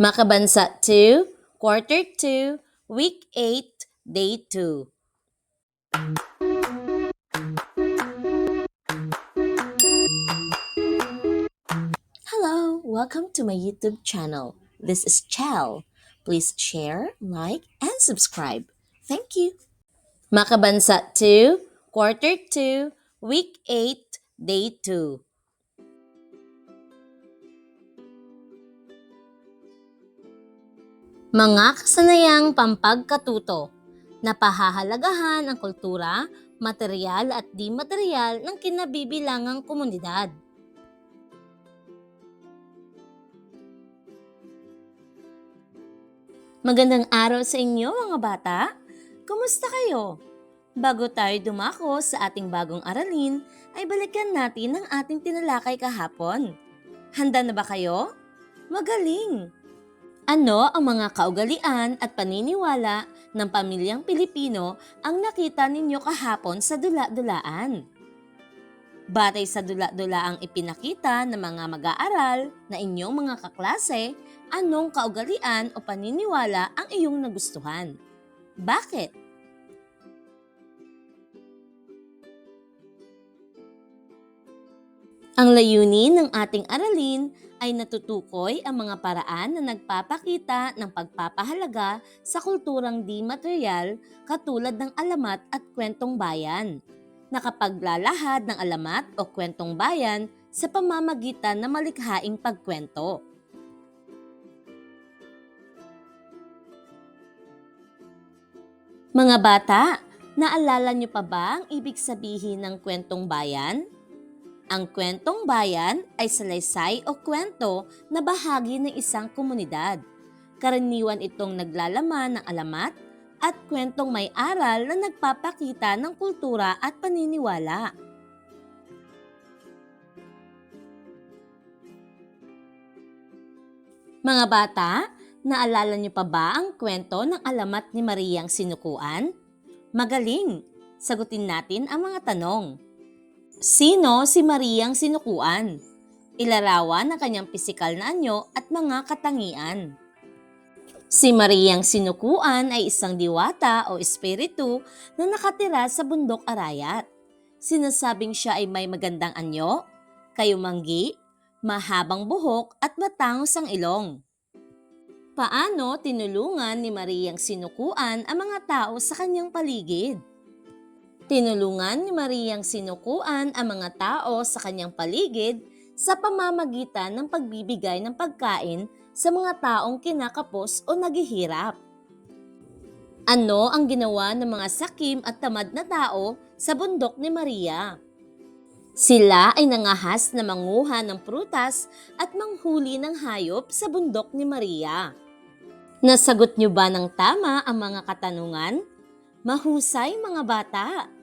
Makabansa 2, Quarter 2, Week 8, Day 2. Hello, welcome to my YouTube channel. This is Chel. Please share, like, and subscribe. Thank you. Makabansa 2, Quarter 2, Week 8, Day 2. Mga kasanayang pampagkatuto na pahahalagahan ang kultura, material at di material ng kinabibilangang komunidad. Magandang araw sa inyo mga bata. Kumusta kayo? Bago tayo dumako sa ating bagong aralin, ay balikan natin ang ating tinalakay kahapon. Handa na ba kayo? Magaling! Ano ang mga kaugalian at paniniwala ng pamilyang Pilipino ang nakita ninyo kahapon sa dula-dulaan? Batay sa dula-dulaang ipinakita ng mga mag-aaral na inyong mga kaklase, anong kaugalian o paniniwala ang iyong nagustuhan? Bakit? Ang layunin ng ating aralin ay natutukoy ang mga paraan na nagpapakita ng pagpapahalaga sa kulturang di material katulad ng alamat at kwentong bayan. Nakapaglalahad ng alamat o kwentong bayan sa pamamagitan ng malikhaing pagkwento. Mga bata, naalala niyo pa ba ang ibig sabihin ng kwentong bayan? Ang kwentong bayan ay salaysay o kwento na bahagi ng isang komunidad. Karaniwan itong naglalaman ng alamat at kwentong may aral na nagpapakita ng kultura at paniniwala. Mga bata, naalala niyo pa ba ang kwento ng alamat ni Mariang Sinukuan? Magaling! Sagutin natin ang mga tanong. Sino si Mariang Sinukuan? Ilarawan ang kanyang pisikal na anyo at mga katangian. Si Mariang Sinukuan ay isang diwata o espiritu na nakatira sa bundok Arayat. Sinasabing siya ay may magandang anyo, kayumanggi, mahabang buhok at matangos ang ilong. Paano tinulungan ni Mariang Sinukuan ang mga tao sa kanyang paligid? Tinulungan ni Mariang Sinukuan ang mga tao sa kanyang paligid sa pamamagitan ng pagbibigay ng pagkain sa mga taong kinakapos o naghihirap. Ano ang ginawa ng mga sakim at tamad na tao sa bundok ni Maria? Sila ay nangahas na manguha ng prutas at manghuli ng hayop sa bundok ni Maria. Nasagot niyo ba ng tama ang mga katanungan? Mahusay mga bata!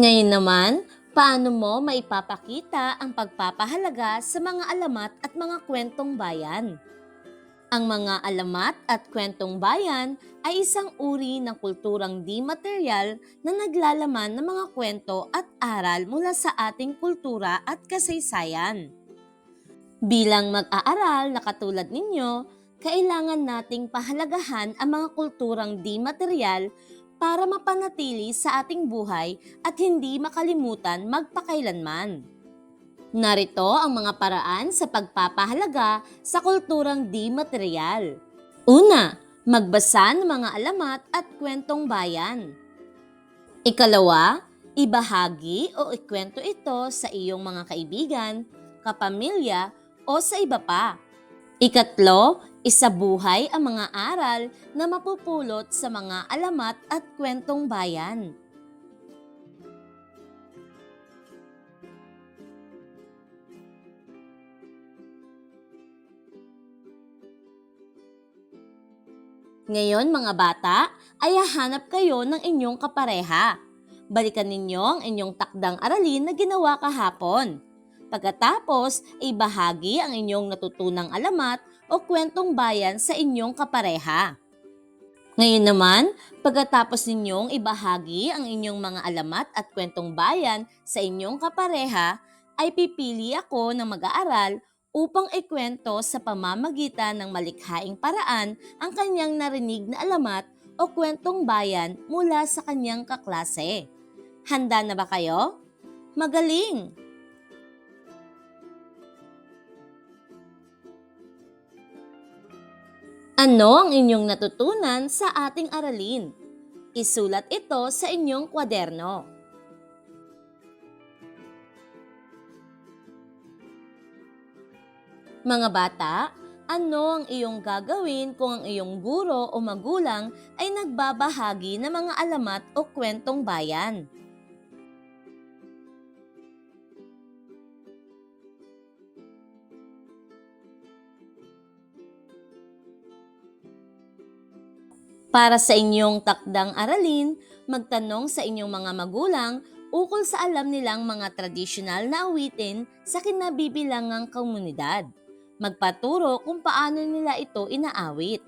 Ngayon naman, paano mo maipapakita ang pagpapahalaga sa mga alamat at mga kwentong bayan? Ang mga alamat at kwentong bayan ay isang uri ng kulturang di material na naglalaman ng mga kwento at aral mula sa ating kultura at kasaysayan. Bilang mag-aaral na katulad ninyo, kailangan nating pahalagahan ang mga kulturang di material para mapanatili sa ating buhay at hindi makalimutan magpakailanman. Narito ang mga paraan sa pagpapahalaga sa kulturang di material. Una, magbasa ng mga alamat at kwentong bayan. Ikalawa, ibahagi o ikwento ito sa iyong mga kaibigan, kapamilya o sa iba pa. Ikatlo, isabuhay ang mga aral na mapupulot sa mga alamat at kwentong bayan. Ngayon mga bata, ay hahanap kayo ng inyong kapareha. Balikan ninyo ang inyong takdang aralin na ginawa kahapon. Pagkatapos, ay bahagi ang inyong natutunang alamat o kwentong bayan sa inyong kapareha. Ngayon naman, pagkatapos ninyong ibahagi ang inyong mga alamat at kwentong bayan sa inyong kapareha, ay pipili ako ng mag-aaral upang ikwento sa pamamagitan ng malikhaing paraan ang kanyang narinig na alamat o kwentong bayan mula sa kanyang kaklase. Handa na ba kayo? Magaling! Ano ang inyong natutunan sa ating aralin? Isulat ito sa inyong kwaderno. Mga bata, ano ang iyong gagawin kung ang iyong guro o magulang ay nagbabahagi ng mga alamat o kwentong bayan? Para sa inyong takdang aralin, magtanong sa inyong mga magulang ukol sa alam nilang mga tradisyonal na awitin sa kinabibilangang komunidad. Magpaturo kung paano nila ito inaawit.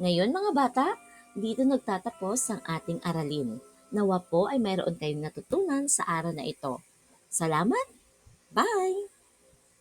Ngayon mga bata, dito nagtatapos ang ating aralin. Nawa po ay mayroon kayong natutunan sa araw na ito. Salamat! Bye!